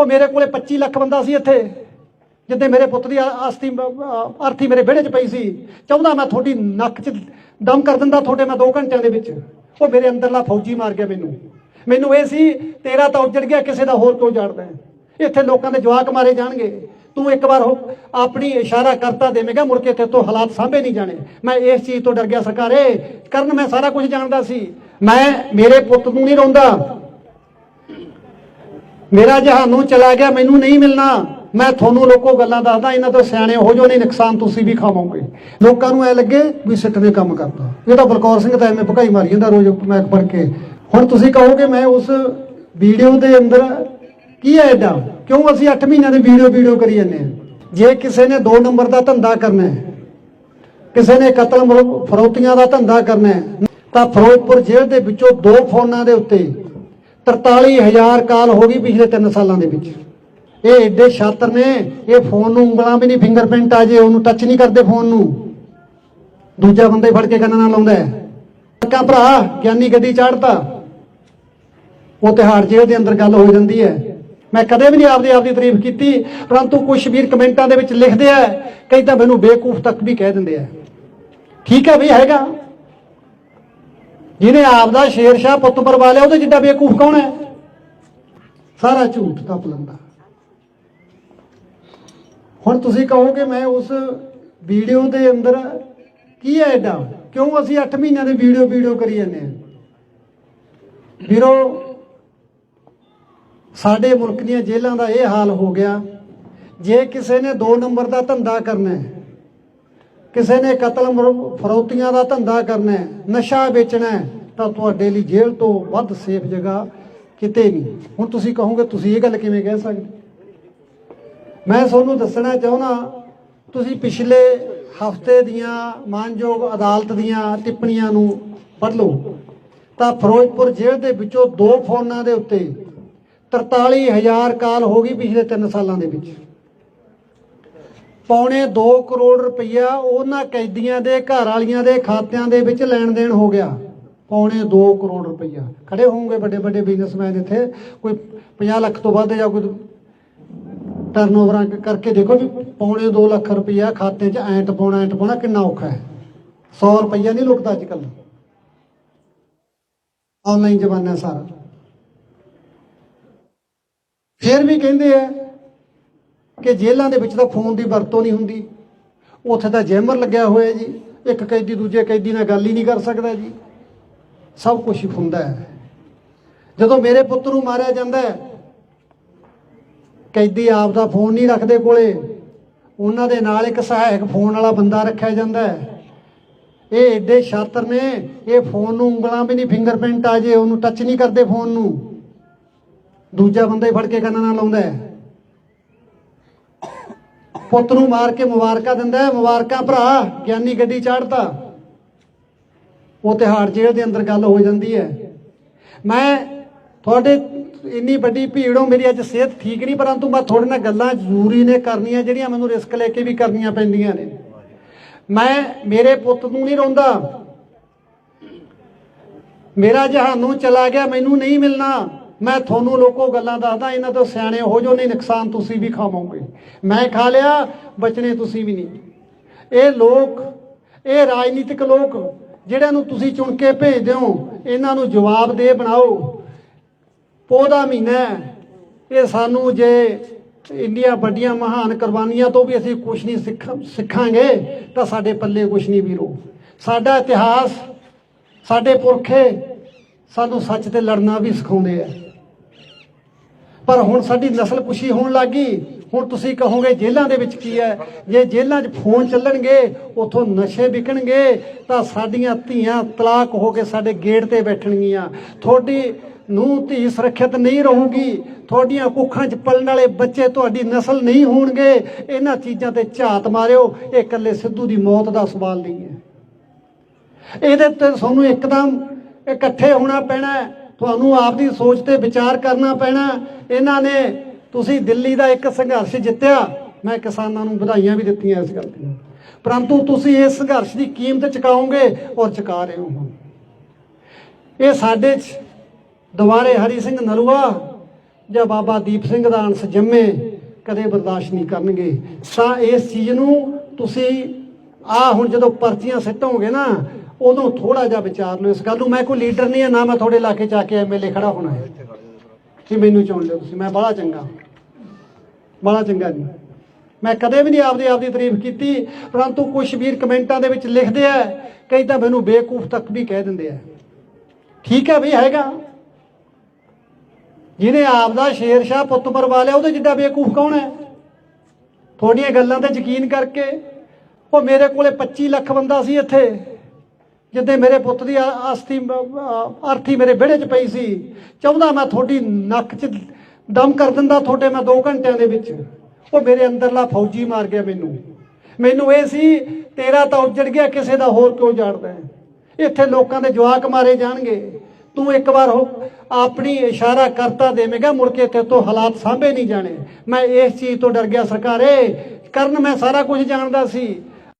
ਉਹ ਮੇਰੇ ਕੋਲੇ 25 ਲੱਖ ਬੰਦਾ ਸੀ ਇੱਥੇ, ਜਿੱਦੇ ਮੇਰੇ ਪੁੱਤ ਦੀ ਆਸਤੀ ਅਰਥੀ ਮੇਰੇ ਵਿਹੜੇ 'ਚ ਪਈ ਸੀ। ਚਾਹੁੰਦਾ ਮੈਂ ਤੁਹਾਡੀ ਨੱਕ 'ਚ ਦਮ ਕਰ ਦਿੰਦਾ ਤੁਹਾਡੇ ਮੈਂ 2 ਘੰਟਿਆਂ ਦੇ ਵਿੱਚ। ਉਹ ਮੇਰੇ ਅੰਦਰਲਾ ਫੌਜੀ ਮਾਰ ਗਿਆ ਮੈਨੂੰ। ਮੈਨੂੰ ਇਹ ਸੀ, ਤੇਰਾ ਤਾਂ ਉੱਜੜ ਗਿਆ, ਕਿਸੇ ਦਾ ਹੋਰ ਕੋਈ ਜਾਣਦਾ ਇੱਥੇ ਲੋਕਾਂ ਦੇ ਜਵਾਕ ਮਾਰੇ ਜਾਣਗੇ। ਤੂੰ ਇੱਕ ਵਾਰ ਹੋ- ਆਪਣੀ ਇਸ਼ਾਰਾ ਕਰਤਾ ਦੇਵੇਂਗਾ ਮੁੜ ਕੇ ਇੱਥੇ ਤੋਂ ਹਾਲਾਤ ਸਾਂਭੇ ਨਹੀਂ ਜਾਣੇ। ਮੈਂ ਇਸ ਚੀਜ਼ ਤੋਂ ਡਰ ਗਿਆ ਸਰਕਾਰੇ। ਕਰਨ ਮੈਂ ਸਾਰਾ ਕੁਝ ਜਾਣਦਾ ਸੀ। ਮੈਂ ਮੇਰੇ ਪੁੱਤ ਨੂੰ ਨਹੀਂ ਰੋਂਦਾ। ਮੇਰਾ ਜਹਾਨੋਂ ਚਲਾ ਗਿਆ, ਮੈਨੂੰ ਨਹੀਂ ਮਿਲਣਾ। ਮੈਂ ਤੁਹਾਨੂੰ ਲੋਕੋ ਗੱਲਾਂ ਦੱਸਦਾ, ਇਹਨਾਂ ਤੋਂ ਸਿਆਣੇ ਹੋ ਜੋ ਨਹੀਂ ਨੁਕਸਾਨ ਤੁਸੀਂ ਵੀ ਖਾਵੋਗੇ। ਲੋਕਾਂ ਨੂੰ ਐ ਲੱਗੇ ਵੀ ਸਿੱਟ ਨੇ ਕੰਮ ਕਰਦਾ ਇਹ ਤਾਂ ਬਲਕੌਰ ਸਿੰਘ ਤਾਂ ਐਵੇਂ ਭਕਾਈ ਮਾਰੀ ਜਾਂਦਾ ਰੋਜ਼ ਮੈਂ ਪੜ੍ਹ ਕੇ। ਹੁਣ ਤੁਸੀਂ ਕਹੋਗੇ ਮੈਂ ਉਸ ਵੀਡੀਓ ਦੇ ਅੰਦਰ ਕੀ ਹੈ ਐਡਾ? ਕਿਉਂ ਅਸੀਂ 8 ਮਹੀਨਿਆਂ ਦੀ ਵੀਡੀਓ ਵੀਡੀਓ ਕਰੀ ਜਾਂਦੇ ਹਾਂ? ਜੇ ਕਿਸੇ ਨੇ 2 ਨੰਬਰ ਦਾ ਧੰਦਾ ਕਰਨਾ ਹੈ, ਕਿਸੇ ਨੇ ਕਤਲ ਫਰੋਤੀਆਂ ਦਾ ਧੰਦਾ ਕਰਨਾ ਹੈ, ਤਾਂ ਫਿਰੋਜ਼ਪੁਰ ਜੇਲ੍ਹ ਦੇ ਵਿੱਚੋਂ ਦੋ ਫੋਨਾਂ ਦੇ ਉੱਤੇ 43000 ਕਾਲ ਹੋ ਗਈ ਪਿਛਲੇ 3 ਸਾਲਾਂ ਦੇ ਵਿੱਚ। ਇਹ ਐਡੇ ਛਾਤਰ ਨੇ, ਇਹ ਫੋਨ ਨੂੰ ਉਂਗਲਾਂ ਵੀ ਨਹੀਂ ਫਿੰਗਰਪ੍ਰਿੰਟ ਆ ਜੇ, ਉਹਨੂੰ ਟੱਚ ਨਹੀਂ ਕਰਦੇ ਫੋਨ ਨੂੰ। ਦੂਜਾ ਬੰਦਾ ਹੀ ਫੜ ਕੇ ਕੰਨਾਂ ਨਾਲ ਲਾਉਂਦਾ ਹੈ। ਕਾ ਭਰਾ, ਗਿਆਨੀ ਗੱਡੀ ਚਾੜਤਾ। ਉਹ ਤਿਹਾੜ ਜੇਲ੍ਹ ਦੇ ਅੰਦਰ ਗੱਲ ਹੋ ਜਾਂਦੀ ਹੈ। ਮੈਂ ਕਦੇ ਵੀ ਨਹੀਂ ਆਪਦੀ ਆਪਦੀ ਤਾਰੀਫ ਕੀਤੀ, ਪਰੰਤੂ ਕੁਝ ਵੀਰ ਕਮੈਂਟਾਂ ਦੇ ਵਿੱਚ ਲਿਖਦੇ ਆ, ਕਈ ਤਾਂ ਮੈਨੂੰ ਬੇਕੂਫ ਤੱਕ ਵੀ ਕਹਿ ਦਿੰਦੇ ਆ। ਠੀਕ ਹੈ ਵੀ ਹੈਗਾ। ਜਿਹਨੇ ਆਪਦਾ ਸ਼ੇਰਸ਼ਾਹ ਪੁੱਤ ਪਰਵਾ ਲਿਆ, ਉਹਦੇ ਜਿੱਡਾ ਬੇਕੂਫ ਕੌਣ ਹੈ? ਸਾਰਾ ਝੂਠ ਦਾ ਪਲੰਦਾ ਹੁਣ ਤੁਸੀਂ ਕਹੋਗੇ ਮੈਂ ਉਸ ਵੀਡੀਓ ਦੇ ਅੰਦਰ ਕੀ ਹੈ ਐਡਾ? ਕਿਉਂ ਅਸੀਂ 8 ਮਹੀਨਿਆਂ ਦੇ ਵੀਡੀਓ ਵੀਡੀਓ ਕਰੀ ਜਾਂਦੇ ਹਾਂ? ਵੀਰੋ, ਸਾਡੇ ਮੁਲਕ ਦੀਆਂ ਜੇਲ੍ਹਾਂ ਦਾ ਇਹ ਹਾਲ ਹੋ ਗਿਆ। ਜੇ ਕਿਸੇ ਨੇ 2 ਨੰਬਰ ਦਾ ਧੰਦਾ ਕਰਨਾ ਹੈ ਕਿਸੇ ਨੇ ਕਤਲ ਫਰੋਤੀਆਂ ਦਾ ਧੰਦਾ ਕਰਨਾ ਹੈ, ਨਸ਼ਾ ਵੇਚਣਾ ਹੈ, ਤਾਂ ਤੁਹਾਡੇ ਲਈ ਜੇਲ੍ਹ ਤੋਂ ਵੱਧ ਸੇਫ ਜਗ੍ਹਾ ਕਿਤੇ ਨਹੀਂ। ਹੁਣ ਤੁਸੀਂ ਕਹੋਗੇ, ਤੁਸੀਂ ਇਹ ਗੱਲ ਕਿਵੇਂ ਕਹਿ ਸਕਦੇ? ਮੈਂ ਤੁਹਾਨੂੰ ਦੱਸਣਾ ਚਾਹੁੰਦਾ, ਤੁਸੀਂ ਪਿਛਲੇ ਹਫ਼ਤੇ ਦੀਆਂ ਮਾਨਯੋਗ ਅਦਾਲਤ ਦੀਆਂ ਟਿੱਪਣੀਆਂ ਨੂੰ ਪੜ੍ਹ ਲਓ ਤਾਂ ਫਿਰੋਜ਼ਪੁਰ ਜੇਲ੍ਹ ਦੇ ਵਿੱਚੋਂ ਦੋ ਫੋਨਾਂ ਦੇ ਉੱਤੇ 43000 ਕਾਲ ਹੋ ਗਈ ਪਿਛਲੇ 3 ਸਾਲਾਂ ਦੇ ਵਿੱਚ। ਪੌਣੇ 2 ਕਰੋੜ ਰੁਪਈਆ ਉਹਨਾਂ ਕੈਦੀਆਂ ਦੇ, ਘਰ ਵਾਲੀਆਂ ਦੇ ਖਾਤਿਆਂ ਦੇ ਵਿੱਚ ਲੈਣ ਦੇਣ ਹੋ ਗਿਆ। ਪੌਣੇ 2 ਕਰੋੜ ਰੁਪਈਆ। ਖੜੇ ਹੋਣਗੇ ਵੱਡੇ ਵੱਡੇ ਬਿਜ਼ਨਸਮੈਨ ਇੱਥੇ? ਕੋਈ 50 ਲੱਖ ਤੋਂ ਵੱਧ ਜਾਂ ਕੋਈ ਟਰਨਓਵਰਾਂ ਕਰਕੇ ਦੇਖੋ ਵੀ ਪੌਣੇ 2 ਲੱਖ ਰੁਪਈਆ ਖਾਤੇ 'ਚ ਐਂਟ ਪਾਉਣਾ ਐਂਟ ਪਾਉਣਾ ਕਿੰਨਾ ਔਖਾ ਹੈ। 100 ਰੁਪਈਆ ਨਹੀਂ ਲੁਕਦਾ ਅੱਜ ਕੱਲ੍ਹ ਆਨਲਾਈਨ ਜ਼ਮਾਨਾ ਸਾਰਾ। ਫਿਰ ਵੀ ਕਹਿੰਦੇ ਆ ਕਿ ਜੇਲ੍ਹਾਂ ਦੇ ਵਿੱਚ ਤਾਂ ਫੋਨ ਦੀ ਵਰਤੋਂ ਨਹੀਂ ਹੁੰਦੀ। ਉੱਥੇ ਤਾਂ ਜੈਮਰ ਲੱਗਿਆ ਹੋਇਆ ਜੀ। ਇੱਕ ਕੈਦੀ ਦੂਜੇ ਕੈਦੀ ਨਾਲ ਗੱਲ ਹੀ ਨਹੀਂ ਕਰ ਸਕਦਾ ਜੀ। ਸਭ ਕੁਝ ਹੀ ਹੁੰਦਾ ਹੈ। ਜਦੋਂ ਮੇਰੇ ਪੁੱਤ ਨੂੰ ਮਾਰਿਆ ਜਾਂਦਾ ਹੈ, ਕੈਦੀ ਆਪ ਦਾ ਫੋਨ ਨਹੀਂ ਰੱਖਦੇ ਕੋਲੇ। ਉਹਨਾਂ ਦੇ ਨਾਲ ਇੱਕ ਸਹਾਇਕ ਫੋਨ ਵਾਲਾ ਬੰਦਾ ਰੱਖਿਆ ਜਾਂਦਾ ਹੈ। ਇਹ ਐਡੇ ਛਾਤਰ ਨੇ, ਇਹ ਫੋਨ ਨੂੰ ਉਂਗਲਾਂ ਵੀ ਨਹੀਂ ਫਿੰਗਰਪ੍ਰਿੰਟ ਆ ਜੇ, ਉਹਨੂੰ ਟੱਚ ਨਹੀਂ ਕਰਦੇ ਫੋਨ ਨੂੰ। ਦੂਜਾ ਬੰਦਾ ਹੀ ਫੜ ਕੇ ਕੰਨਾਂ ਨਾਲ ਲਾਉਂਦਾ ਹੈ। ਪੁੱਤ ਨੂੰ ਮਾਰ ਕੇ ਮੁਬਾਰਕਾਂ ਦਿੰਦਾ ਮੁਬਾਰਕਾਂ ਭਰਾ, ਗਿਆਨੀ ਗੱਡੀ ਚਾੜਤਾ। ਉਹ ਤਿਹਾੜ ਜੇਲ੍ਹ ਦੇ ਅੰਦਰ ਗੱਲ ਹੋ ਜਾਂਦੀ ਹੈ। ਮੈਂ ਤੁਹਾਡੇ ਇੰਨੀ ਵੱਡੀ ਭੀੜੋਂ ਮੇਰੀ ਅੱਜ ਸਿਹਤ ਠੀਕ ਨਹੀਂ, ਪਰੰਤੂ ਮੈਂ ਤੁਹਾਡੇ ਨਾਲ ਗੱਲਾਂ ਜ਼ਰੂਰੀ ਨੇ ਕਰਨੀਆਂ, ਜਿਹੜੀਆਂ ਮੈਨੂੰ ਰਿਸਕ ਲੈ ਕੇ ਵੀ ਕਰਨੀਆਂ ਪੈਂਦੀਆਂ ਨੇ। ਮੈਂ, ਮੇਰੇ ਪੁੱਤ ਨੂੰ ਨਹੀਂ ਰੋਂਦਾ। ਮੇਰਾ ਜਹਾਨੋਂ ਚਲਾ ਗਿਆ, ਮੈਨੂੰ ਨਹੀਂ ਮਿਲਣਾ। ਮੈਂ ਤੁਹਾਨੂੰ ਲੋਕੋ ਗੱਲਾਂ ਦੱਸਦਾ, ਇਹਨਾਂ ਤੋਂ ਸਿਆਣੇ ਹੋ ਜੋ ਨਹੀਂ ਨੁਕਸਾਨ ਤੁਸੀਂ ਵੀ ਖਾਵੋਗੇ। ਮੈਂ ਖਾ ਲਿਆ ਬਚਣੇ ਤੁਸੀਂ ਵੀ ਨਹੀਂ। ਇਹ ਲੋਕ, ਇਹ ਰਾਜਨੀਤਿਕ ਲੋਕ, ਜਿਹੜਿਆਂ ਨੂੰ ਤੁਸੀਂ ਚੁਣ ਕੇ ਭੇਜਦੇ ਹੋ, ਇਹਨਾਂ ਨੂੰ ਜਵਾਬ ਦੇ ਬਣਾਓ। ਪੋਦਾ ਮਹੀਨਾ ਇਹ ਸਾਨੂੰ ਜੇ ਇੰਡੀਆ ਵੱਡੀਆਂ ਮਹਾਨ ਕੁਰਬਾਨੀਆਂ ਤੋਂ ਵੀ ਅਸੀਂ ਕੁਝ ਨਹੀਂ ਸਿੱਖ, ਸਿੱਖਾਂਗੇ, ਤਾਂ ਸਾਡੇ ਪੱਲੇ ਕੁਝ ਨਹੀਂ ਵੀਰੋ। ਸਾਡਾ ਇਤਿਹਾਸ, ਸਾਡੇ ਪੁਰਖੇ ਸਾਨੂੰ ਸੱਚ ਤੇ ਲੜਨਾ ਵੀ ਸਿਖਾਉਂਦੇ ਆ। ਪਰ ਹੁਣ ਸਾਡੀ ਨਸਲ ਕੁਸ਼ੀ ਹੋਣ ਲੱਗੀ ਹੁਣ ਤੁਸੀਂ ਕਹੋਗੇ, ਜੇਲ੍ਹਾਂ ਦੇ ਵਿੱਚ ਕੀ ਹੈ? ਜੇ ਜੇਲ੍ਹਾਂ 'ਚ ਫੋਨ ਚੱਲਣਗੇ, ਉਥੋਂ ਨਸ਼ੇ ਵਿਕਣਗੇ, ਤਾਂ ਸਾਡੀਆਂ ਧੀਆਂ ਤਲਾਕ ਹੋ ਕੇ ਸਾਡੇ ਗੇਟ ਤੇ ਬੈਠਣਗੀਆਂ। ਤੁਹਾਡੀ ਨੂੰ ਧੀ ਸੁਰੱਖਿਅਤ ਨਹੀਂ ਰਹੂਗੀ। ਤੁਹਾਡੀਆਂ ਕੁੱਖਾਂ 'ਚ ਪਲਣ ਵਾਲੇ ਬੱਚੇ ਤੁਹਾਡੀ ਨਸਲ ਨਹੀਂ ਹੋਣਗੇ। ਇਹਨਾਂ ਚੀਜ਼ਾਂ ਤੇ ਝਾਤ ਮਾਰਿਓ। ਇਹ ਇਕੱਲੇ ਸਿੱਧੂ ਦੀ ਮੌਤ ਦਾ ਸਵਾਲ ਨਹੀਂ ਹੈ। ਇਹਦੇ ਤੇ ਤੁਹਾਨੂੰ ਇੱਕਦਮ ਇਕੱਠੇ ਹੋਣਾ ਪੈਣਾ ਹੈ। ਤੁਹਾਨੂੰ ਆਪਦੀ ਸੋਚ ਤੇ ਵਿਚਾਰ ਕਰਨਾ ਪੈਣਾ। ਇਹਨਾਂ ਨੇ ਤੁਸੀਂ ਦਿੱਲੀ ਦਾ ਇੱਕ ਸੰਘਰਸ਼ ਜਿੱਤਿਆ। ਮੈਂ ਕਿਸਾਨਾਂ ਨੂੰ ਵਧਾਈਆਂ ਵੀ ਦਿੱਤੀਆਂ ਇਸ ਗੱਲ ਦੀਆਂ। ਪਰੰਤੂ ਤੁਸੀਂ ਇਸ ਸੰਘਰਸ਼ ਦੀ ਕੀਮਤ ਚੁਕਾਓਗੇ ਔਰ ਚੁਕਾ ਰਹੇ ਹੋ ਇਹ ਸਾਡੇ 'ਚ ਦੁਬਾਰੇ ਹਰੀ ਸਿੰਘ ਨਲੂਆ ਜਾਂ ਬਾਬਾ ਦੀਪ ਸਿੰਘ ਦਾ ਅੰਸ਼ ਜੰਮੇ ਕਦੇ ਬਰਦਾਸ਼ਤ ਨਹੀਂ ਕਰਨਗੇ। ਤਾਂ ਇਸ ਚੀਜ਼ ਨੂੰ ਤੁਸੀਂ ਆ ਹੁਣ ਜਦੋਂ ਪਰਚੀਆਂ ਸਿੱਟੋਗੇ ਨਾ ਉਦੋਂ ਥੋੜਾ ਜਿਹਾ ਵਿਚਾਰ ਲਓ ਇਸ ਗੱਲ ਨੂੰ। ਮੈਂ ਕੋਈ ਲੀਡਰ ਨਹੀਂ ਹੈ, ਨਾ ਮੈਂ ਤੁਹਾਡੇ ਇਲਾਕੇ ਚ ਆ ਕੇ ਐਮਐਲਏ ਖੜਾ ਹੋਣਾ ਹੈ। ਕਿ ਮੈਨੂੰ ਚੁਣ ਲਿਓ ਤੁਸੀਂ, ਮੈਂ ਬੜਾ ਚੰਗਾ। ਬੜਾ ਚੰਗਾ ਜੀ। ਮੈਂ ਕਦੇ ਵੀ ਨਹੀਂ ਆਪਦੀ ਆਪਦੀ ਤਾਰੀਫ ਕੀਤੀ, ਪਰੰਤੂ ਕੁਝ ਵੀਰ ਕਮੈਂਟਾਂ ਦੇ ਵਿੱਚ ਲਿਖਦੇ ਆ, ਕਈ ਤਾਂ ਮੈਨੂੰ ਬੇਕੂਫ ਤੱਕ ਵੀ ਕਹਿ ਦਿੰਦੇ ਆ। ਠੀਕ ਹੈ ਵੀ ਹੈਗਾ। ਜਿਹਨੇ ਆਪਦਾ ਸ਼ੇਰਸ਼ਾਹ ਪੁੱਤ ਮਰਵਾ ਲਿਆ, ਉਹਦੇ ਜਿੱਡਾ ਬੇਕੂਫ ਕੌਣ ਹੈ? ਤੁਹਾਡੀਆਂ ਗੱਲਾਂ ਤੇ ਯਕੀਨ ਕਰਕੇ। ਉਹ ਮੇਰੇ ਕੋਲੇ 25 ਲੱਖ ਬੰਦਾ ਸੀ ਇੱਥੇ। ਜਿੱਦੇ ਮੇਰੇ ਪੁੱਤ ਦੀ ਆ- ਅਸਥੀ ਅਰਥੀ ਮੇਰੇ ਵਿਹੜੇ 'ਚ ਪਈ ਸੀ ਚਾਹੁੰਦਾ ਮੈਂ ਤੁਹਾਡੀ ਨੱਕ 'ਚ ਦਮ ਕਰ ਦਿੰਦਾ ਤੁਹਾਡੇ ਮੈਂ 2 ਘੰਟਿਆਂ ਦੇ ਵਿੱਚ। ਉਹ ਮੇਰੇ ਅੰਦਰਲਾ ਫੌਜੀ ਮਾਰ ਗਿਆ ਮੈਨੂੰ। ਮੈਨੂੰ ਇਹ ਸੀ, ਤੇਰਾ ਤਾਂ ਉੱਜੜ ਗਿਆ, ਕਿਸੇ ਦਾ ਹੋਰ ਕਿਉਂ ਜਾਣਦਾ ਇੱਥੇ ਲੋਕਾਂ ਦੇ ਜਵਾਕ ਮਾਰੇ ਜਾਣਗੇ। ਤੂੰ ਇੱਕ ਵਾਰ ਹੋ, ਆਪਣੀ ਇਸ਼ਾਰਾ ਕਰਤਾ ਦੇਵੇਂਗਾ, ਮੁੜ ਕੇ ਤੇ ਤੋਂ ਹਾਲਾਤ ਸਾਂਭੇ ਨਹੀਂ ਜਾਣੇ। ਮੈਂ ਇਸ ਚੀਜ਼ ਤੋਂ ਡਰ ਗਿਆ ਸਰਕਾਰੇ। ਕਰਨ ਮੈਂ ਸਾਰਾ ਕੁਝ ਜਾਣਦਾ ਸੀ।